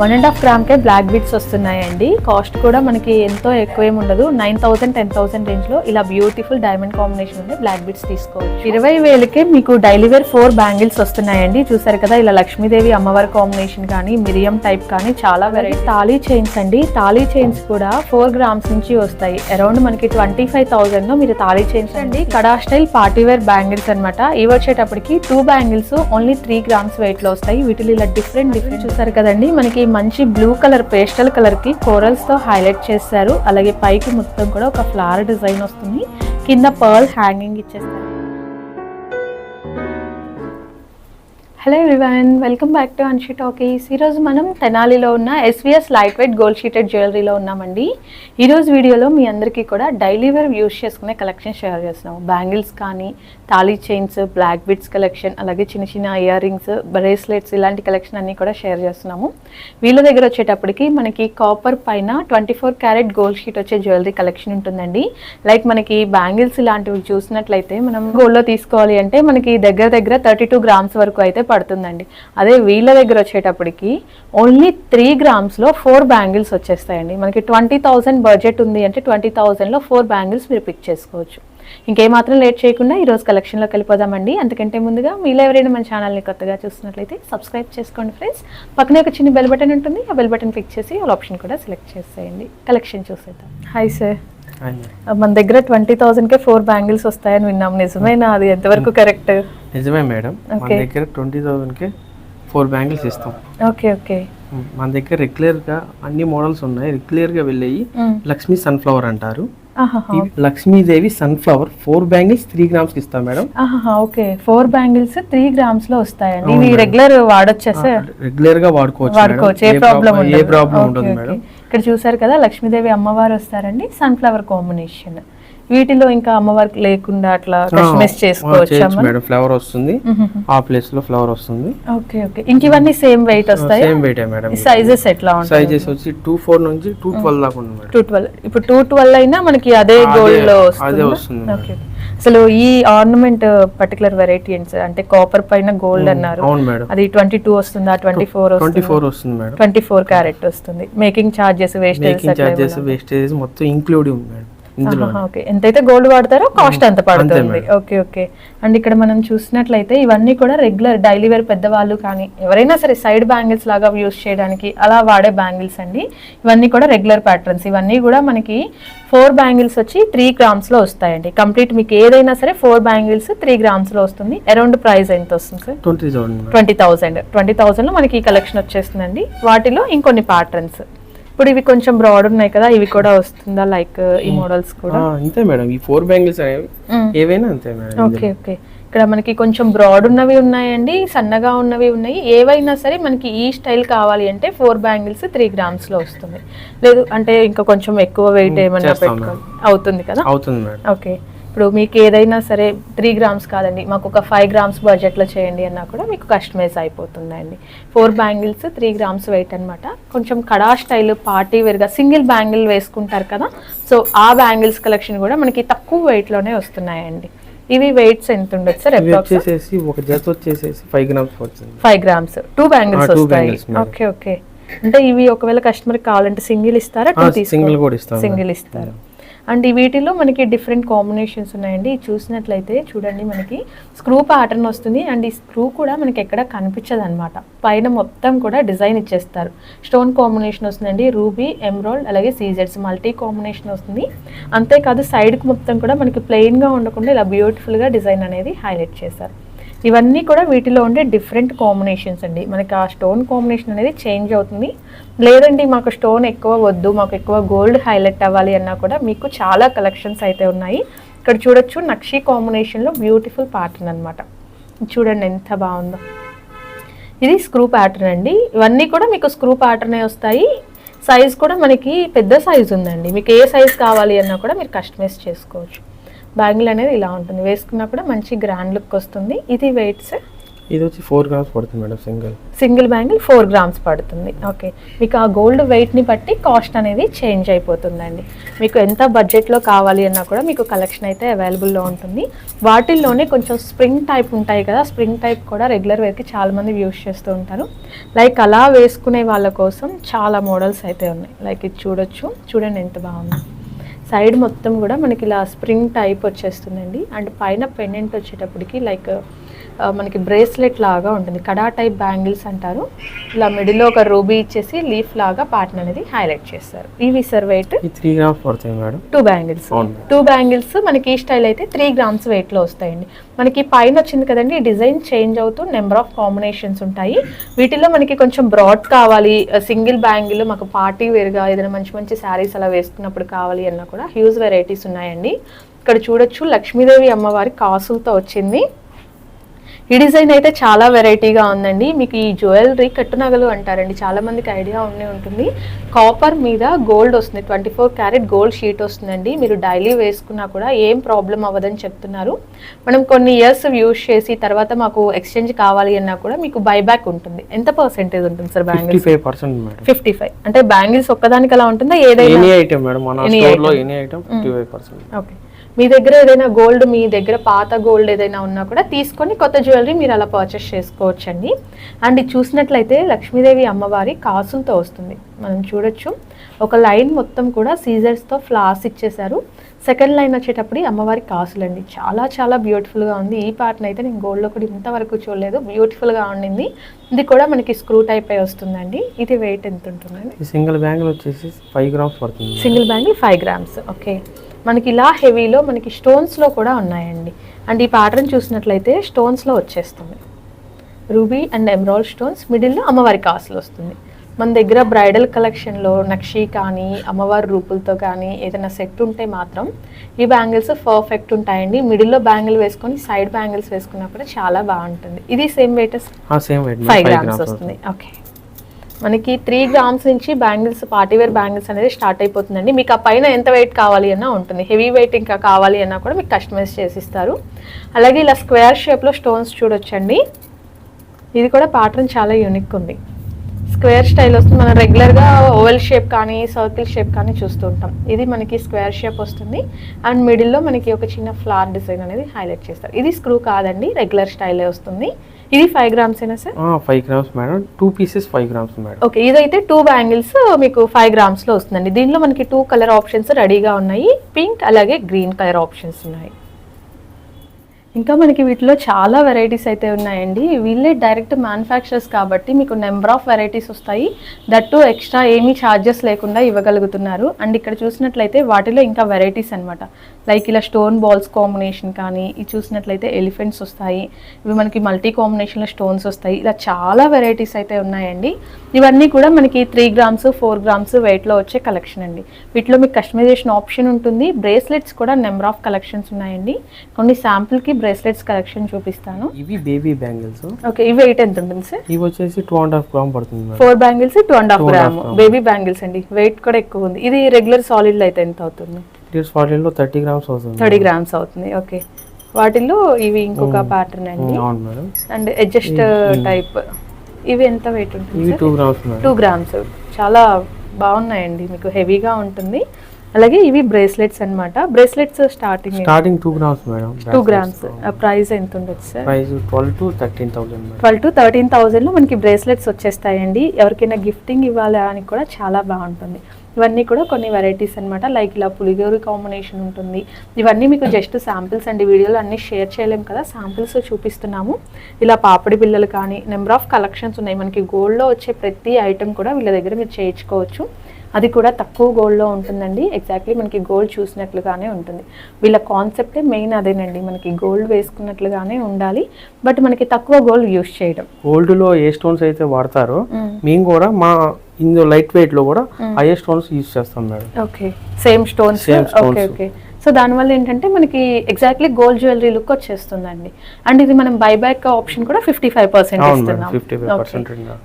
One and half గ్రామ్కే black beads వస్తున్నాయండి. Cost కూడా మనకి ఎంతో ఎక్కువ ఏమి ఉండదు నైన్ థౌసండ్ టెన్ థౌసండ్ రేంజ్లో ఇలా బ్యూటిఫుల్ డైమండ్ కాంబినేషన్ ఉంది బ్లాక్ బీట్స్ తీసుకోవచ్చు. ఇరవై వేలకే మీకు డైలీ వేర్ ఫోర్ బ్యాంగిల్స్ వస్తున్నాయండి. చూసారు కదా ఇలా లక్ష్మీదేవి అమ్మవారి కాంబినేషన్ కానీ మిరియం టైప్ కానీ చాలా వెరైటీ. తాళీ చైన్స్ అండి. తాళీ చైన్స్ కూడా ఫోర్ గ్రామ్స్ నుంచి వస్తాయి. అరౌండ్ మనకి ట్వంటీ ఫైవ్ థౌసండ్లో మీరు తాళీ చైన్స్ అండి. కడా స్టైల్ పార్టీ వేర్ బ్యాంగిల్స్ అనమాట ఇవి వచ్చేటప్పటికి two bangles only three grams వెయిట్లో వస్తాయి. వీటిలో ఇలా డిఫరెంట్ డిఫరెంట్ చూసారు కదండి. మనకి మంచి బ్లూ కలర్ పేస్టల్ కలర్కి కోరల్స్తో హైలైట్ చేశారు. అలాగే పైకి మొత్తం కూడా ఒక ఫ్లవర్ డిజైన్ వస్తుంది. కింద పర్ల్ హ్యాంగింగ్ ఇచ్చేస్తారు. Hello everyone welcome back to Anshi talkies ఈరోజు మనం తెనాలిలో ఉన్న S V S light weight gold sheeted జ్యువెలరీలో ఉన్నామండి. ఈరోజు వీడియోలో మీ అందరికీ కూడా డైలీ వేర్ యూస్ చేసుకునే కలెక్షన్ షేర్ చేస్తున్నాము. బ్యాంగిల్స్ కానీ తాళీ చైన్స్ బ్లాక్ బిట్స్ కలెక్షన్ అలాగే చిన్న చిన్న ఇయర్ రింగ్స్ బ్రేస్లెట్స్ ఇలాంటి కలెక్షన్ అన్నీ కూడా షేర్ చేస్తున్నాము. వీళ్ళ దగ్గర వచ్చేటప్పటికి మనకి కాపర్ పైన twenty four carat gold sheet వచ్చే జ్యువెలరీ కలెక్షన్ ఉంటుందండి. లైక్ మనకి బ్యాంగిల్స్ ఇలాంటివి చూసినట్లయితే మనం గోల్డ్లో తీసుకోవాలి అంటే మనకి దగ్గర దగ్గర థర్టీ టూ గ్రామ్స్ వరకు అయితే పడుతుందండి. అదే వీళ్ళ దగ్గర వచ్చేటప్పటికి ఓన్లీ త్రీ గ్రామ్స్లో ఫోర్ బ్యాంగిల్స్ వచ్చేస్తాయండి. మనకి ట్వంటీ థౌసండ్ బడ్జెట్ ఉంది అంటే ట్వంటీ థౌసండ్లో ఫోర్ బ్యాంగిల్స్ మీరు పిక్ చేసుకోవచ్చు. ఇంకేమాత్రం లేట్ చేయకుండా ఈరోజు కలెక్షన్లోకి వెళ్ళిపోదామండి. అంతకంటే ముందుగా మీలో ఎవరైనా మన ఛానల్ని కొత్తగా చూస్తున్నట్లయితే సబ్స్క్రైబ్ చేసుకోండి ఫ్రెండ్స్. పక్కనే ఒక చిన్న బెల్ బటన్ ఉంటుంది. ఆ బెల్ బటన్ క్లిక్ చేసి ఆల్ ఆప్షన్ కూడా సెలెక్ట్ చేసేయండి. కలెక్షన్ చూసేద్దాం. హాయ్ సార్ మన దగ్గర ట్వంటీ థౌసండ్కే ఫోర్ బ్యాంగిల్స్ వస్తాయని విన్నాం. నిజమేనా అది? ఎంతవరకు కరెక్ట్ నిజమే మేడం మన. దగ్గర ట్వంటీ థౌసండ్కి ఫోర్ బ్యాంగిల్స్ ఇస్తాం. ఓకే ఓకే మన దగ్గర రెగ్యులర్గా అన్ని మోడల్స్ ఉన్నాయి. రెగ్యులర్గా వెళ్ళేవి లక్ష్మీ సన్ఫ్లవర్ అంటారు. Lakshmidevi sunflower four bangles three గ్రామ్స్కి ఇస్తాం madam. Okay. Four bangles three గ్రామ్స్లో వస్తాయండి. ఇవి రెగ్యులర్ వాడొచ్చా సార్? రెగ్యులర్గా వాడుకోవచ్చు వాడుకోవచ్చు. ఏ. ప్రాబ్లం ఏ ఉండదు. ప్రాబ్లం. మేడం. ఇక్కడ చూసారు కదా లక్ష్మీదేవి అమ్మవారు వస్తారండి. సన్ఫ్లవర్ కాంబినేషన్ వీటిలో ఇంకా అమ్మవారికి లేకుండా అట్లా కస్టమైజ్ చేసుకోవచ్చు మేడం. ఫ్లవర్ వస్తుంది. ఆ ప్లేస్లో ఫ్లవర్ వస్తుంది. Okay okay. ఇంక ఇవన్నీ సేమ్ వెయిట్ వస్తాయి? Same weight madam. సైజెస్ ఎట్లా ఉంటాయి? సైజెస్ వచ్చి టూ ఫోర్ నుంచి టూ ట్వెల్వ్ దాకా ఉంది మేడం. టూ ట్వెల్వ్ ఇప్పుడు టూ ట్వెల్వ్ అయినా మనకి అదే గోల్డ్లో అదే వస్తుంది? వస్తుంది ఓకే అసలు ఈ ఆర్నమెంట్ పర్టికులర్ వెరైటీ ఏంటి సార్ అంటే కాపర్ పైన గోల్డ్ అన్నారు. అవును మేడం. అది ట్వంటీ టూ వస్తుందా? ట్వంటీ ఫోర్ ట్వంటీ వస్తుంది? ఫోర్ వస్తుంది మేడం. ట్వంటీ ఫోర్ క్యారెట్ వస్తుంది making charges wastage making charges wastage మొత్తం ఇంక్లూడ్ ఉంది మేడం. ఇందులో ఎంతైతే గోల్డ్ వాడతారో కాస్ట్ అంత పడుతుంది. Okay okay. అండ్ ఇక్కడ మనం చూసినట్లయితే ఇవన్నీ కూడా రెగ్యులర్ డైలీ వేర్ పెద్దవాళ్ళు కానీ ఎవరైనా సరే సైడ్ బ్యాంగిల్స్ లాగా యూస్ చేయడానికి అలా వాడే బ్యాంగిల్స్ అండి. ఇవన్నీ కూడా రెగ్యులర్ ప్యాటర్న్స్ ఇవన్నీ కూడా మనకి ఫోర్ బ్యాంగిల్స్ వచ్చి త్రీ గ్రామ్స్లో వస్తాయండి. కంప్లీట్ మీకు ఏదైనా సరే ఫోర్ బ్యాంగిల్స్ త్రీ గ్రామ్స్లో వస్తుంది. అరౌండ్ ప్రైస్ ఎంత వస్తుంది sir twenty thousand madam. Twenty thousand twenty థౌసండ్లో మనకి ఈ కలెక్షన్ వచ్చేస్తుందండి. వాటిలో ఇంకొన్ని ప్యాటర్న్స్ ఇప్పుడు ఇవి కొంచెం బ్రాడ్ ఉన్నాయి కదా ఇవి కూడా వస్తుందా లైక్ ఈ మోడల్స్ కూడా? ఆ, అంతే మేడం. ఈ ఫోర్ బ్యాంగిల్స్ అనేవి ఏవైనా అంతే మేడం. ఓకే ఓకే ఇక్కడ మనకి కొంచెం బ్రాడ్ ఉన్నవి ఉన్నాయండి సన్నగా ఉన్నవి ఉన్నాయి. ఏవైనా సరే మనకి ఈ స్టైల్ కావాలి అంటే ఫోర్ బ్యాంగిల్స్ త్రీ గ్రామ్స్లో వస్తుంది. లేదు అంటే ఇంకా కొంచెం ఎక్కువ వెయిట్ ఏమైనా చేస్తాం పెట్టుకోవాలి అవుతుంది కదా? అవుతుంది మేడం. ఓకే ఇప్పుడు మీకు ఏదైనా సరే త్రీ గ్రామ్స్ కాదండి మాకు ఒక ఫైవ్ గ్రామ్స్ బడ్జెట్లో చేయండి అన్నా కూడా మీకు కస్టమైజ్ అయిపోతుందండి. Four bangles three grams weight అన్నమాట. కొంచెం కడా స్టైల్ పార్టీ వేర్గా సింగిల్ బ్యాంగిల్ వేసుకుంటారు కదా సో ఆ బ్యాంగిల్స్ కలెక్షన్ కూడా మనకి తక్కువ వెయిట్లోనే వస్తున్నాయండి. ఇవి వెయిట్స్ ఎంత ఉండొచ్చు సార్ వచ్చేసేసి ఒక జత వచ్చేసేసి five grams five grams two bangles వస్తాయి. ఓకే ఓకే అంటే ఇవి ఒకవేళ కస్టమర్ కావాలంటే సింగిల్ ఇస్తారా? టూ సింగిల్ కూడా ఇస్తాం సింగిల్ ఇస్తారు? అండ్ ఈ వీటిలో మనకి డిఫరెంట్ కాంబినేషన్స్ ఉన్నాయండి. చూసినట్లయితే చూడండి మనకి స్క్రూ ప్యాటర్న్ వస్తుంది. అండ్ ఈ స్క్రూ కూడా మనకి ఎక్కడ కనిపించదు అనమాట పైన మొత్తం కూడా డిజైన్ ఇచ్చేస్తారు. స్టోన్ కాంబినేషన్ వస్తుందండి. రూబీ ఎమ్రాల్డ్ అలాగే సీజెడ్స్ మల్టీ కాంబినేషన్ వస్తుంది. అంతేకాదు సైడ్కి మొత్తం కూడా మనకి ప్లెయిన్గా ఉండకుండా ఇలా బ్యూటిఫుల్గా డిజైన్ అనేది హైలైట్ చేశారు ఇవన్నీ కూడా వీటిలో ఉండే డిఫరెంట్ కాంబినేషన్స్ అండి. మనకి ఆ స్టోన్ కాంబినేషన్ అనేది చేంజ్ అవుతుంది. లేదండి మాకు స్టోన్ ఎక్కువ వద్దు మాకు ఎక్కువ గోల్డ్ హైలైట్ అవ్వాలి అన్నా కూడా మీకు చాలా కలెక్షన్స్ అయితే ఉన్నాయి. ఇక్కడ చూడొచ్చు నక్షి కాంబినేషన్లో బ్యూటిఫుల్ ప్యాటర్న్ అనమాట చూడండి ఎంత బాగుందో. ఇది స్క్రూ ప్యాటర్న్ అండి. ఇవన్నీ కూడా మీకు స్క్రూ ప్యాటర్నే వస్తాయి. సైజ్ కూడా మనకి పెద్ద సైజ్ ఉందండి. మీకు ఏ సైజ్ కావాలి అన్నా కూడా మీరు కస్టమైజ్ చేసుకోవచ్చు. బ్యాంగిల్ అనేది ఇలా ఉంటుంది. వేసుకున్నా కూడా మంచి గ్రాండ్ లుక్ వస్తుంది. ఇది వెయిట్స్ ఇది వచ్చి ఫోర్ గ్రామ్స్ పడుతుంది madam single single bangle four grams పడుతుంది. ఓకే మీకు ఆ గోల్డ్ వెయిట్ని బట్టి కాస్ట్ అనేది చేంజ్ అయిపోతుందండి. మీకు ఎంత బడ్జెట్లో కావాలి అన్నా కూడా మీకు కలెక్షన్ అయితే అవైలబుల్లో ఉంటుంది. వాటిల్లోనే కొంచెం స్ప్రింగ్ టైప్ ఉంటాయి కదా స్ప్రింగ్ టైప్ కూడా రెగ్యులర్ వేర్కి చాలామంది యూస్ చేస్తూ ఉంటారు. లైక్ అలా వేసుకునే వాళ్ళ కోసం చాలా మోడల్స్ అయితే ఉన్నాయి. లైక్ ఇది చూడొచ్చు. చూడండి ఎంత బాగుంది. సైడ్ మొత్తం కూడా మనకి ఇలా స్ప్రింగ్ టైప్ వచ్చేస్తుందండి. అండ్ పైన పెండెంట్ వచ్చేటప్పటికి లైక్ మనకి బ్రేస్లెట్ లాగా ఉంటుంది. కడా టైప్ బ్యాంగిల్స్ అంటారు. ఇలా మిడిల్లో ఒక రూబీ ఇచ్చేసి లీఫ్ లాగా పాటన్ అనేది హైలైట్ చేస్తారు. ఇవి sir weight three grams madam. Two bangles. Two bangles మనకి ఈ స్టైల్ అయితే త్రీ గ్రామ్స్ వెయిట్లో వస్తాయండి. మనకి పైన వచ్చింది కదండి డిజైన్ చేంజ్ అవుతూ నెంబర్ ఆఫ్ కాంబినేషన్స్ ఉంటాయి. వీటిలో మనకి కొంచెం బ్రాడ్ కావాలి. సింగిల్ బ్యాంగిల్ మాకు పార్టీ వేర్గా ఏదైనా మంచి మంచి శారీస్ అలా వేసుకున్నప్పుడు కావాలి అన్నా కూడా హ్యూజ్ వెరైటీస్ ఉన్నాయండి. ఇక్కడ చూడొచ్చు లక్ష్మీదేవి అమ్మవారి కాసులతో వచ్చింది. ఈ డిజైన్ అయితే చాలా వెరైటీగా ఉందండి. మీకు ఈ జ్యువెలరీ కట్టునగలు అంటారండి. చాలా మందికి ఐడియా ఉండే ఉంటుంది. కాపర్ మీద గోల్డ్ వస్తుంది. Twenty four carat gold sheet వస్తుందండి. మీరు డైలీ వేసుకున్నా కూడా ఏం ప్రాబ్లం అవ్వదని చెప్తున్నారు. మనం కొన్ని ఇయర్స్ యూస్ చేసి తర్వాత మాకు ఎక్స్చేంజ్ కావాలి అన్నా కూడా మీకు బైబ్యాక్ ఉంటుంది. ఎంత పర్సెంటేజ్ ఉంటుంది సార్ బ్యాంగిల్స్? ఫిఫ్టీ ఫైవ్ అంటే బ్యాంగిల్స్ ఒక్కదానికి అలా ఉంటుందా? ఏదైనా? ఓకే. మీ దగ్గర ఏదైనా గోల్డ్ మీ దగ్గర పాత గోల్డ్ ఏదైనా ఉన్నా కూడా తీసుకొని కొత్త జ్యువెలరీ మీరు అలా పర్చేస్ చేసుకోవచ్చండి. అండ్ ఇది చూసినట్లయితే లక్ష్మీదేవి అమ్మవారి కాసులతో వస్తుంది. మనం చూడొచ్చు. ఒక లైన్ మొత్తం కూడా సీజర్స్తో ఫ్లాస్ ఇచ్చేశారు. సెకండ్ లైన్ వచ్చేటప్పుడు అమ్మవారి కాసులండి. చాలా చాలా బ్యూటిఫుల్గా ఉంది. ఈ పార్ట్ని అయితే నేను గోల్డ్లో కూడా ఇంతవరకు చూడలేదు. బ్యూటిఫుల్గా ఉండింది. ఇది కూడా మనకి స్క్రూ టైప్ అయి వస్తుందండి. ఇది వెయిట్ ఎంత ఉంటుందండి? సింగిల్ బ్యాంగిల్ వచ్చేసి ఫైవ్ గ్రామ్స్ పడుతుంది. Single bangle five grams okay మనకి ఇలా హెవీలో మనకి స్టోన్స్లో కూడా ఉన్నాయండి. అండ్ ఈ ప్యాటర్న్ చూసినట్లయితే స్టోన్స్లో వచ్చేస్తుంది. రూబీ అండ్ ఎమరాల్డ్ స్టోన్స్ మిడిల్లో అమ్మవారి కాసులు వస్తుంది. మన దగ్గర బ్రైడల్ కలెక్షన్లో నక్షి కానీ అమ్మవారి రూపులతో కానీ ఏదైనా సెట్ ఉంటే మాత్రం ఈ బ్యాంగిల్స్ పర్ఫెక్ట్ ఉంటాయండి. మిడిల్లో బ్యాంగిల్ వేసుకొని సైడ్ బ్యాంగిల్స్ వేసుకున్నా కూడా చాలా బాగుంటుంది. ఇది సేమ్ వెయిట్ ఆ సేమ్ వెయిట్ ఫైవ్ గ్రామ్స్ వస్తుంది. ఓకే మనకి త్రీ గ్రామ్స్ నుంచి బ్యాంగిల్స్ పార్టీవేర్ బ్యాంగిల్స్ అనేది స్టార్ట్ అయిపోతుందండి. మీకు ఆ పైన ఎంత వెయిట్ కావాలి అన్నా ఉంటుంది. హెవీ వెయిట్ ఇంకా కావాలి అన్నా కూడా మీకు కస్టమైజ్ చేసిస్తారు. అలాగే ఇలా స్క్వేర్ షేప్లో స్టోన్స్ చూడొచ్చండి. ఇది కూడా ప్యాటర్న్ చాలా యూనిక్ ఉంది. స్క్వేర్ స్టైల్ వస్తుంది. మనం రెగ్యులర్గా ఓవెల్ షేప్ కానీ సర్కిల్ షేప్ కానీ చూస్తూ ఉంటాం. ఇది మనకి స్క్వేర్ షేప్ వస్తుంది. అండ్ మిడిల్లో మనకి ఒక చిన్న ఫ్లవర్ డిజైన్ అనేది హైలైట్ చేస్తారు. ఇది స్క్రూ కాదండి. రెగ్యులర్ స్టైలే వస్తుంది. ఇది ఫైవ్ గ్రామ్స్ అయినా sir five grams madam two pieces five grams madam okay ఇదైతే టూ బ్యాంగిల్స్ మీకు ఫైవ్ గ్రామ్స్లో వస్తుందండి. దీనిలో మనకి టూ కలర్ ఆప్షన్స్ రెడీగా ఉన్నాయి. పింక్ అలాగే గ్రీన్ కలర్ ఆప్షన్స్ ఉన్నాయి. ఇంకా మనకి వీటిలో చాలా వెరైటీస్ అయితే ఉన్నాయండి. వీళ్ళే డైరెక్ట్ మ్యానుఫ్యాక్చరర్స్ కాబట్టి మీకు నెంబర్ ఆఫ్ వెరైటీస్ వస్తాయి. దట్టు ఎక్స్ట్రా ఏమీ ఛార్జెస్ లేకుండా ఇవ్వగలుగుతున్నారు. అండ్ ఇక్కడ చూసినట్లయితే వాటిలో ఇంకా వెరైటీస్ అన్నమాట. లైక్ ఇలా స్టోన్ బాల్స్ కాంబినేషన్ కానీ ఇది చూసినట్లయితే ఎలిఫెంట్స్ వస్తాయి. ఇవి మనకి మల్టీ కాంబినేషన్లో స్టోన్స్ వస్తాయి. ఇలా చాలా వెరైటీస్ అయితే ఉన్నాయండి. ఇవన్నీ కూడా మనకి త్రీ గ్రామ్స్ ఫోర్ గ్రామ్స్ వెయిట్లో వచ్చే కలెక్షన్ అండి. వీటిలో మీకు కస్టమైజేషన్ ఆప్షన్ ఉంటుంది. బ్రేస్లెట్స్ కూడా నెంబర్ ఆఫ్ కలెక్షన్స్ ఉన్నాయండి. కొన్ని శాంపుల్కి బ్రేస్లెట్స్ కలెక్షన్ చూపిస్తాను. ఇవి బేబీ బ్యాంగిల్స్? ఓకే ఇవి వెయిట్ ఎంత ఉంటుంది సార్? ఇవి వచ్చేసి టూ అండ్ హాఫ్ గ్రామ్ పడుతుంది four bangles two and half gram. Baby bangles అండి. వెయిట్ కూడా ఎక్కువ ఉంది. ఇది రెగ్యులర్ సాలిడ్లో అయితే ఎంత అవుతుంది? లీటర్స్ ఫార్టీలో థర్టీ గ్రామ్స్ అవుతుంది థర్టీ గ్రామ్స్ అవుతుంది ఓకే. వాటిల్లో ఇవి ఇంకొక ప్యాటర్న్ అండి. అవును మేడం. And adjust type. ఇవి ఎంత వెయిట్ ఉంటుంది ఇవి టూ గ్రామ్స్ టూ గ్రామ్స్ చాలా బాగున్నాయండి మీకు హెవీగా ఉంటుంది. అలాగే ఇవి బ్రేస్లెట్స్ అన్నమాట. Bracelets starting starting two grams madam two grams price ఎంత ఉండొచ్చు sir? Price twelve to thirteen thousand twelve to thirteen థౌజండ్లో మనకి బ్రేస్లెట్స్ వచ్చేస్తాయండి. ఎవరికైనా గిఫ్టింగ్ ఇవ్వాలి అని కూడా చాలా బాగుంటుంది. ఇవన్నీ కూడా కొన్ని వెరైటీస్ అన్నమాట. లైక్ ఇలా పులిగోరు కాంబినేషన్ ఉంటుంది. ఇవన్నీ మీకు జస్ట్ శాంపిల్స్ అండి. వీడియోలో అన్నీ షేర్ చేయలేం కదా. శాంపిల్స్ చూపిస్తున్నాము. ఇలా పాపడి బిల్లలు కానీ నెంబర్ ఆఫ్ కలెక్షన్స్ ఉన్నాయి. మనకి గోల్డ్లో వచ్చే ప్రతి ఐటెం కూడా వీళ్ళ దగ్గర మీరు చేయించుకోవచ్చు. అది కూడా తక్కువ గోల్డ్లో ఉంటుందండి. ఎగ్జాక్ట్లీ మనకి గోల్డ్ చూసినట్లుగానే ఉంటుంది. వీళ్ళ కాన్సెప్టే మెయిన్ అదేనండి. మనకి గోల్డ్ వేసుకున్నట్లుగానే ఉండాలి. బట్ మనకి తక్కువ గోల్డ్ యూస్ చేయడం. గోల్డ్లో ఏ స్టోన్స్ అయితే వాడతారో మేము కూడా మా ఇందులో లైట్ వెయిట్లో కూడా అయ్యే స్టోన్స్ యూజ్ చేస్తాం madam. Okay same stones Same stones. So దానివల్ల ఏంటంటే మనకి ఎగ్జాక్ట్లీ గోల్డ్ జ్యువెలరీ లుక్ వచ్చేస్తుందండి. అండ్ ఇది మనం బైబ్యాక్ ఆప్షన్ కూడా ఫిఫ్టీ ఫైవ్ పర్సెంట్ ఇస్తున్నాం.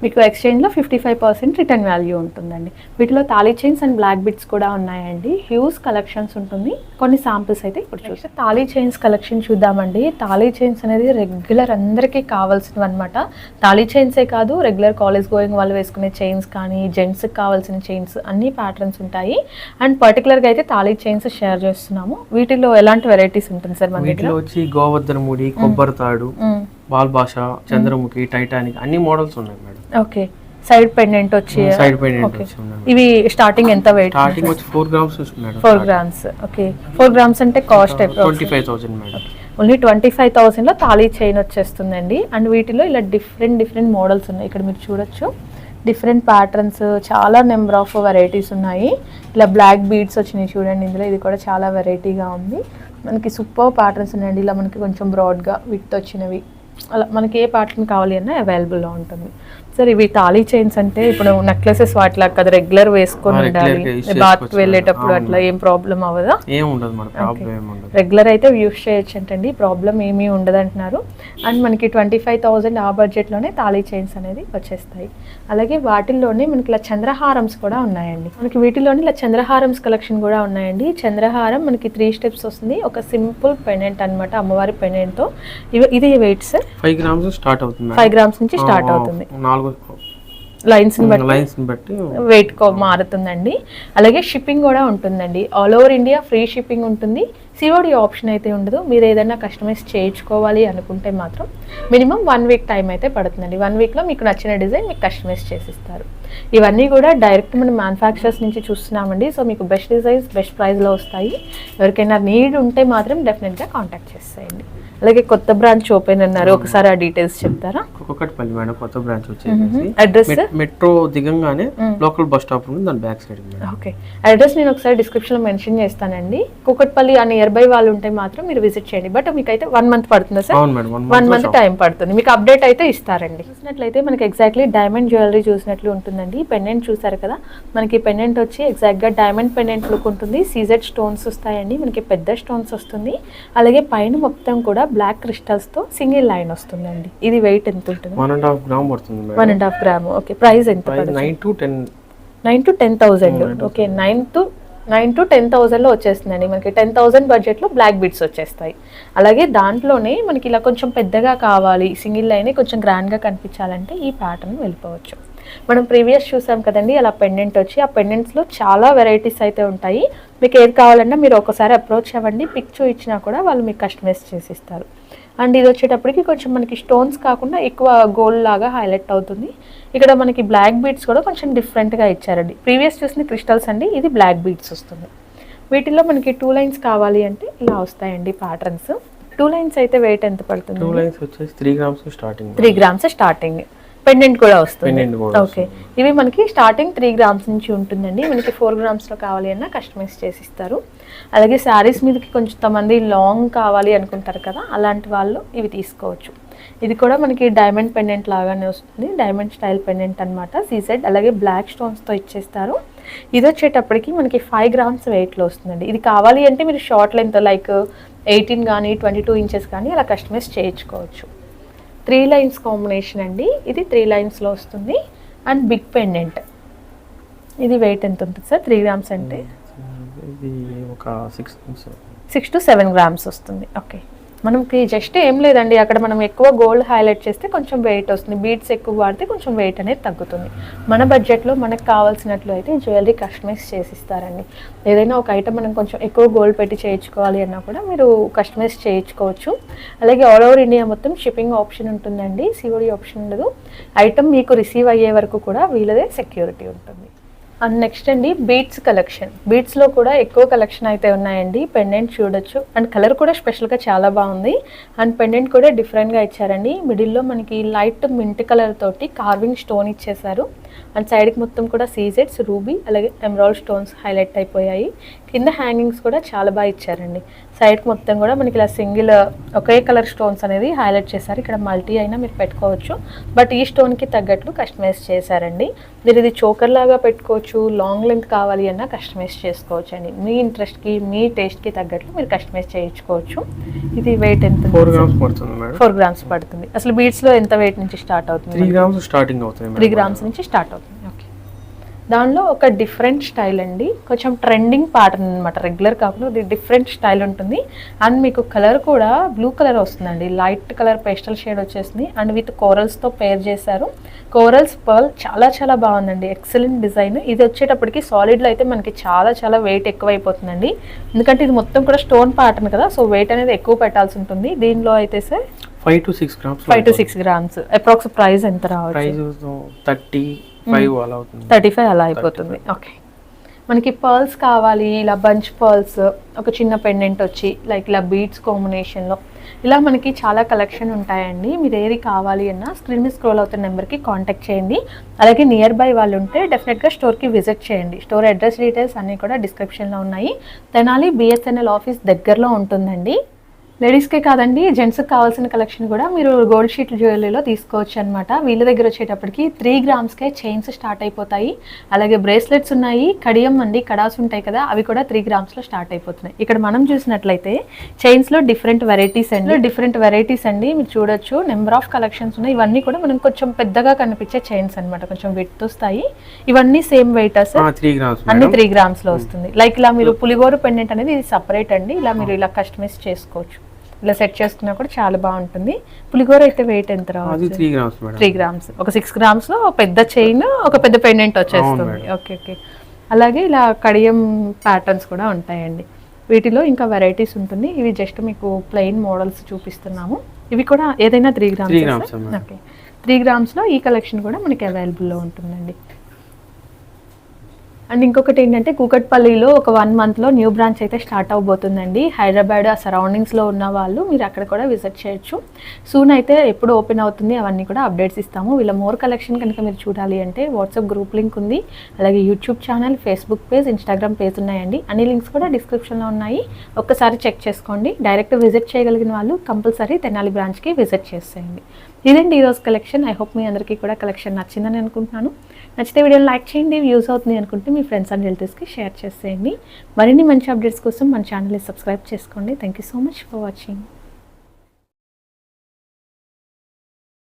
మీకు ఎక్స్చేంజ్లో fifty five percent return value ఉంటుందండి. వీటిలో thali chains and black beads కూడా ఉన్నాయండి. హ్యూజ్ కలెక్షన్స్ ఉంటుంది. కొన్ని సాంపిల్స్ అయితే ఇప్పుడు చూస్తే. తాళీ చైన్స్ కలెక్షన్ చూద్దామండి. తాళీ చైన్స్ అనేది రెగ్యులర్ అందరికీ కావాల్సినవి అనమాట తాళీ చైన్సే కాదు రెగ్యులర్ కాలేజ్ గోయింగ్ వాళ్ళు వేసుకునే చైన్స్ కానీ జెంట్స్కి కావాల్సిన చైన్స్ అన్ని ప్యాటర్న్స్ ఉంటాయి. అండ్ పర్టికులర్గా అయితే తాళీ చైన్స్ షేర్ చేస్తున్నాము. వీటిలో ఎలాంటి వెరైటీస్ ఉంటుంది సార్ మన వీటిలో వచ్చి గోవర్ధన ముడి కొబ్బరి తాడు. బాల్ భాష చంద్రముఖి టైటానిక్ అన్ని మోడల్స్ ఉన్నాయి మేడం. ఓకే. సైడ్ పెండెంట్ వచ్చి సైడ్ ఉన్నాయి ఇవి స్టార్టింగ్ ఎంత వెయిట్ స్టార్టింగ్ వచ్చి ఫోర్ గ్రామ్స్ వస్తుంది madam four grams okay four grams అంటే cost twenty five thousand madam. Only twenty five థౌసండ్లో thali chain వచ్చేస్తుందండి. అండ్ వీటిలో ఇలా డిఫరెంట్ డిఫరెంట్ మోడల్స్ ఉన్నాయి. ఇక్కడ మీరు చూడొచ్చు. డిఫరెంట్ ప్యాటర్న్స్ చాలా నెంబర్ ఆఫ్ వెరైటీస్ ఉన్నాయి. ఇలా బ్లాక్ బీడ్స్ వచ్చినాయి చూడండి ఇందులో ఇది కూడా చాలా వెరైటీగా ఉంది. మనకి సూపర్ ప్యాటర్న్స్ ఉన్నాయండి. ఇలా మనకి కొంచెం బ్రాడ్గా విత్ వచ్చినవి. అలా మనకి ఏ ప్యాటర్న్ కావాలి అన్నా అవైలబుల్లో ఉంటుంది. సార్ ఇవి తాళీ చైన్స్ అంటే ఇప్పుడు నెక్లెసెస్ వాటిలా కదా రెగ్యులర్ వేసుకొని ఉండాలి. బాత్. వెళ్ళేటప్పుడు. అట్లా ఏం ప్రాబ్లం అవ్వదా? ఏం ఉండదు రెగ్యులర్ అయితే యూస్ చేయొచ్చు అంటండి ప్రాబ్లం ఏమీ ఉండదు అంటున్నారు. అండ్ మనకి ట్వంటీ ఫైవ్ థౌజండ్ ఆ బడ్జెట్లోనే తాళీ చైన్స్ అనేది వచ్చేస్తాయి. అలాగే వాటిల్లోనే మనకి ఇలా చంద్రహారమ్స్ కూడా ఉన్నాయండి. మనకి వీటిలోనే ఇలా చంద్రహారమ్స్ కలెక్షన్ కూడా ఉన్నాయండి. చంద్రహారం మనకి త్రీ స్టెప్స్ వస్తుంది. ఒక సింపుల్ పెండెంట్ అన్నమాట అమ్మవారి పెండెంట్తో ఇవి ఇది weight sir five grams start అవుతుంది ఫైవ్ గ్రామ్స్ నుంచి స్టార్ట్ అవుతుంది. నాలుగు బట్టి. లైన్స్ బట్టి. వెయిట్ మారుతుందండి. అలాగే షిప్పింగ్ కూడా ఉంటుందండి. All over India free shipping ఉంటుంది. సిఓడి ఆప్షన్ అయితే ఉండదు. మీరు ఏదైనా కస్టమైజ్ చేయించుకోవాలి అనుకుంటే మాత్రం మినిమం వన్ వీక్ టైం అయితే పడుతుందండి. వన్ వీక్లో మీకు నచ్చిన డిజైన్ మీకు కస్టమైజ్ చేసిస్తారు. ఇవన్నీ కూడా డైరెక్ట్ మనం మ్యానుఫ్యాక్చరర్స్ నుంచి చూస్తున్నామండి. సో మీకు బెస్ట్ డిజైన్స్ బెస్ట్ ప్రైస్లో వస్తాయి. ఎవరికైనా నీడ్ ఉంటే మాత్రం డెఫినెట్గా కాంటాక్ట్ చేసేయండి. అలాగే కొత్త బ్రాంచ్ ఓపెన్ అన్నారు. ఒకసారి ఆ డీటెయిల్స్ చెప్తారా? కుక్కట్పల్లి మేడం కొత్త బ్రాంచ్ వచ్చేసి అడ్రస్ మెట్రో దిగంగానే లోకల్ బస్ స్టాప్ ఉంది దాని బ్యాక్ సైడ్ ఓకే. అడ్రస్ నేను ఒకసారి డిస్క్రిప్షన్లో మెన్షన్ చేస్తానండి. కుకట్పల్లి ఆ నియర్ బై వాళ్ళు ఉంటే మాత్రం మీరు విజిట్ చేయండి. బట్ మీకు అయితే వన్ మంత్ పడుతుందా సార్? వన్ మంత్ టైం పడుతుంది. మీకు అప్డేట్ అయితే ఇస్తారండి. చూసినట్లయితే మనకి ఎగ్జాక్ట్లీ డైమండ్ జ్యువెలరీ చూసినట్లు ఉంటుందండి. పెండెంట్ చూసారు కదా? మనకి పెండెంట్ వచ్చి ఎగ్జాక్ట్గా డైమండ్ పెండెంట్ లుక్ ఉంటుంది. సీజెడ్ స్టోన్స్ వస్తాయండి. మనకి పెద్ద స్టోన్స్ వస్తుంది. అలాగే పైన మొత్తం కూడా బ్లాక్ క్రిస్టల్స్తో సింగిల్ లైన్ వస్తుందండి. ఇది వెయిట్ ఎంత ఉంటుంది? వన్ అండ్ హాఫ్ గ్రామ్ పడుతుంది one and half gram okay price ఎంత nine to ten nine to ten thousand okay nine to nine to ten థౌజండ్లో వచ్చేస్తుందండి. మనకి టెన్ థౌజండ్ బడ్జెట్లో బ్లాక్ బిట్స్ వచ్చేస్తాయి. అలాగే దాంట్లోనే మనకి ఇలా కొంచెం పెద్దగా కావాలి సింగిల్ లైన్ కొంచెం గ్రాండ్గా కనిపించాలంటే ఈ ప్యాటర్న్ వెళ్ళిపోవచ్చు. మనం ప్రీవియస్ చూసాం కదండి అలా పెండెంట్ వచ్చి ఆ పెండెంట్స్లో చాలా వెరైటీస్ అయితే ఉంటాయి. మీకు ఏది కావాలన్నా మీరు ఒకసారి అప్రోచ్ అవ్వండి. పిక్ చూపించినా కూడా వాళ్ళు మీకు కస్టమైజ్ చేసి ఇస్తారు అండ్ ఇది వచ్చేటప్పటికి కొంచెం మనకి స్టోన్స్ కాకుండా ఎక్కువ గోల్డ్ లాగా హైలైట్ అవుతుంది. ఇక్కడ మనకి బ్లాక్ బీడ్స్ కూడా కొంచెం డిఫరెంట్గా ఇచ్చారండి. ప్రీవియస్ చూసిన క్రిస్టల్స్ అండి ఇది బ్లాక్ బీడ్స్ వస్తుంది. వీటిలో మనకి టూ లైన్స్ కావాలి అంటే ఇలా వస్తాయండి ప్యాటర్న్స్ టూ లైన్స్ అయితే వెయిట్ ఎంత పడుతుంది టూ లైన్స్ వచ్చేసి three grams starting three grams starting pendant కూడా వస్తుంది. ఓకే. ఇవి మనకి స్టార్టింగ్ త్రీ గ్రామ్స్ నుంచి ఉంటుందండి. మనకి ఫోర్ గ్రామ్స్లో కావాలి అన్నా కస్టమైజ్ చేసి ఇస్తారు అలాగే శారీస్ మీదకి కొంతమంది లాంగ్ కావాలి అనుకుంటారు కదా అలాంటి వాళ్ళు ఇవి తీసుకోవచ్చు. ఇది కూడా మనకి డైమండ్ పెండెంట్ లాగానే వస్తుంది. డైమండ్ స్టైల్ పెండెంట్ అనమాట సీసెడ్. అలాగే బ్లాక్ స్టోన్స్తో ఇచ్చేస్తారు. ఇది వచ్చేటప్పటికి మనకి ఫైవ్ గ్రామ్స్ వెయిట్లో వస్తుందండి. ఇది కావాలి అంటే మీరు షార్ట్ లెంత్ లైక్ ఎయిటీన్ కానీ ట్వంటీ టూ ఇంచెస్ కానీ అలా కస్టమైజ్ చేయించుకోవచ్చు. త్రీ లైన్స్ కాంబినేషన్ అండి. ఇది త్రీ లైన్స్లో వస్తుంది. And big pendant. ఇది వెయిట్ ఎంత ఉంటుంది సార్? త్రీ గ్రామ్స్ అంటే? ఇది ఒక six six to seven grams వస్తుంది. ఓకే మనకి జస్ట్ ఏం లేదండి. అక్కడ మనం ఎక్కువ గోల్డ్ హైలైట్ చేస్తే కొంచెం వెయిట్ వస్తుంది. బీట్స్ ఎక్కువ వాడితే కొంచెం వెయిట్ అనేది తగ్గుతుంది. మన బడ్జెట్లో మనకు కావాల్సినట్లు అయితే జ్యువెలరీ కస్టమైజ్ చేసిస్తారండి. ఏదైనా ఒక ఐటమ్ మనం కొంచెం ఎక్కువ గోల్డ్ పెట్టి చేయించుకోవాలి అన్నా కూడా మీరు కస్టమైజ్ చేయించుకోవచ్చు. అలాగే ఆల్ ఓవర్ ఇండియా మొత్తం షిప్పింగ్ ఆప్షన్ ఉంటుందండి. సిఓడి ఆప్షన్ ఉండదు. ఐటమ్ మీకు రిసీవ్ అయ్యే వరకు కూడా వీళ్ళదే సెక్యూరిటీ ఉంటుంది. అండ్ నెక్స్ట్ అండి బీట్స్ కలెక్షన్. బీట్స్లో కూడా ఎక్కువ కలెక్షన్ అయితే ఉన్నాయండి. పెండెంట్ చూడొచ్చు. అండ్ కలర్ కూడా స్పెషల్గా చాలా బాగుంది. అండ్ పెండెంట్ కూడా డిఫరెంట్గా ఇచ్చారండి. మిడిల్లో మనకి లైట్ మింట్ కలర్ తోటి కార్వింగ్ స్టోన్ ఇచ్చేసారు అండ్ సైడ్కి మొత్తం కూడా సీజెట్స్ రూబీ అలాగే ఎమరాల్డ్ స్టోన్స్ హైలైట్ అయిపోయాయి. కింద హ్యాంగింగ్స్ కూడా చాలా బాగా ఇచ్చారండి. సైడ్ మొత్తం కూడా మనకి ఇలా సింగిల్ ఒకే కలర్ స్టోన్స్ అనేది హైలైట్ చేశారు. ఇక్కడ మల్టీ అయినా మీరు పెట్టుకోవచ్చు. బట్ ఈ స్టోన్కి తగ్గట్లు కస్టమైజ్ చేశారండి. మీరు ఇది చోకర్ లాగా పెట్టుకోవచ్చు లాంగ్ లెంత్ కావాలి అన్నా కస్టమైజ్ చేసుకోవచ్చు అండి మీ ఇంట్రెస్ట్కి మీ టేస్ట్కి తగ్గట్లు మీరు కస్టమైజ్ చేయించుకోవచ్చు. ఇది వెయిట్ ఎంత ఫోర్ గ్రామ్స్ పడుతుంది ఫోర్ గ్రామ్స్ పడుతుంది. అసలు బీడ్స్లో ఎంత వెయిట్ నుంచి స్టార్ట్ త్రీ అవుతుంది గ్రామ్స్ స్టార్టింగ్ అవుతుంది త్రీ గ్రామ్స్ నుంచి స్టార్ట్ అవుతుంది. దానిలో ఒక డిఫరెంట్ స్టైల్ అండి. కొంచెం ట్రెండింగ్ ప్యాటర్న్ అనమాట రెగ్యులర్ కాకుండా ఇది డిఫరెంట్ స్టైల్ ఉంటుంది. అండ్ మీకు కలర్ కూడా బ్లూ కలర్ వస్తుందండి. లైట్ కలర్ పేస్టల్ షేడ్ వచ్చేసింది. అండ్ విత్ కోరల్స్తో పేర్ చేశారు. కోరల్స్ పర్ల్ చాలా చాలా బాగుందండి. Excellent design. ఇది వచ్చేటప్పటికి సాలిడ్లో అయితే మనకి చాలా చాలా వెయిట్ ఎక్కువైపోతుందండి. ఎందుకంటే ఇది మొత్తం కూడా స్టోన్ ప్యాటర్న్ కదా. సో వెయిట్ అనేది ఎక్కువ పెట్టాల్సి ఉంటుంది. దీనిలో అయితే sir? Five to six grams five to six grams. Approx price ఎంత రావచ్చు? ప్రైస్ థర్టీ ఫైవ్ అలా అవుతుంది. థర్టీ ఫైవ్ అలా అయిపోతుంది. ఓకే మనకి పర్ల్స్ కావాలి ఇలా బంచ్ పర్ల్స్ ఒక చిన్న పెండెంట్ వచ్చి లైక్ ఇలా బీడ్స్ కాంబినేషన్లో ఇలా మనకి చాలా కలెక్షన్ ఉంటాయండి. మీరు ఏది కావాలి అన్నా స్క్రీన్ మీద స్క్రోల్ అవుతున్న నెంబర్కి కాంటాక్ట్ చేయండి. అలాగే నియర్ బై వాళ్ళు ఉంటే డెఫినెట్గా స్టోర్కి విజిట్ చేయండి. స్టోర్ అడ్రస్ డీటెయిల్స్ అన్నీ కూడా డిస్క్రిప్షన్లో ఉన్నాయి. తెనాలి బిఎస్ఎన్ఎల్ ఆఫీస్ దగ్గరలో ఉంటుందండి. లేడీస్కే కాదండి జెంట్స్కి కావాల్సిన కలెక్షన్ కూడా మీరు గోల్డ్ షీట్ జ్యువెలరీలో తీసుకోవచ్చు అనమాట వీళ్ళ దగ్గర వచ్చేటప్పటికి త్రీ గ్రామ్స్కే చైన్స్ స్టార్ట్ అయిపోతాయి. అలాగే బ్రేస్లెట్స్ ఉన్నాయి కడియం అండి కడాస్ ఉంటాయి కదా అవి కూడా త్రీ గ్రామ్స్లో స్టార్ట్ అయిపోతున్నాయి. ఇక్కడ మనం చూసినట్లయితే చైన్స్లో డిఫరెంట్ వెరైటీస్ అండి. డిఫరెంట్ వెరైటీస్ అండి మీరు చూడొచ్చు. నెంబర్ ఆఫ్ కలెక్షన్స్ ఉన్నాయి. ఇవన్నీ కూడా మనం కొంచెం పెద్దగా కనిపించే చైన్స్ అన్నమాట. కొంచెం విత్ వస్తాయి. ఇవన్నీ సేమ్ వెయిట్ అన్ని త్రీ గ్రామ్స్లో వస్తుంది. లైక్ ఇలా మీరు పులిగోరు పెండెంట్ అనేది ఇది సపరేట్ అండి. ఇలా మీరు ఇలా కస్టమైజ్ చేసుకోవచ్చు. ఇలా సెట్ చేసుకున్నా కూడా చాలా బాగుంటుంది. పులిగోర అయితే వెయిట్ ఎంత రావచ్చు? త్రీ గ్రామ్స్ త్రీ గ్రామ్స్ ఒక సిక్స్ గ్రామ్స్లో ఒక పెద్ద చైన్ ఒక పెద్ద పెండెంట్ వచ్చేస్తుంది. ఓకే ఓకే అలాగే ఇలా కడియం ప్యాటర్న్స్ కూడా ఉంటాయండి. వీటిలో ఇంకా వెరైటీస్ ఉంటుంది. ఇవి జస్ట్ మీకు ప్లెయిన్ మోడల్స్ చూపిస్తున్నాము. ఇవి కూడా ఏదైనా త్రీ గ్రామ్స్. ఓకే త్రీ గ్రామ్స్లో ఈ కలెక్షన్ కూడా మనకి అవైలబుల్లో ఉంటుందండి. అండ్ ఇంకొకటి ఏంటంటే కూకట్పల్లిలో ఒక వన్ మంత్లో న్యూ బ్రాంచ్ అయితే స్టార్ట్ అవబోతుందండి. హైదరాబాద్ ఆ సరౌండింగ్స్లో ఉన్న వాళ్ళు మీరు అక్కడ కూడా విజిట్ చేయొచ్చు. సూన్ అయితే ఎప్పుడు ఓపెన్ అవుతుంది అవన్నీ కూడా అప్డేట్స్ ఇస్తాము. వీళ్ళ మోర్ కలెక్షన్ కనుక మీరు చూడాలి అంటే వాట్సాప్ గ్రూప్ లింక్ ఉంది. అలాగే YouTube channel Facebook page Instagram page ఉన్నాయండి. అన్ని లింక్స్ కూడా డిస్క్రిప్షన్లో ఉన్నాయి. ఒక్కసారి చెక్ చేసుకోండి. డైరెక్ట్ విజిట్ చేయగలిగిన వాళ్ళు కంపల్సరీ తెనాలి బ్రాంచ్కి విజిట్ చేసేయండి. ఇదండి ఈరోజు కలెక్షన్ ఐ హోప్ మీ అందరికీ కూడా కలెక్షన్ నచ్చిందని అనుకుంటున్నాను. నచ్చితే వీడియోని లైక్ చేయండి యూస్ అవుతుంది అనుకుంటే మీ ఫ్రెండ్స్ అండ్ రిలేటివ్స్కి షేర్ చేసేయండి. మరిన్ని మంచి అప్డేట్స్ కోసం మన ఛానల్ని సబ్స్క్రైబ్ చేసుకోండి. Thank you so much for watching.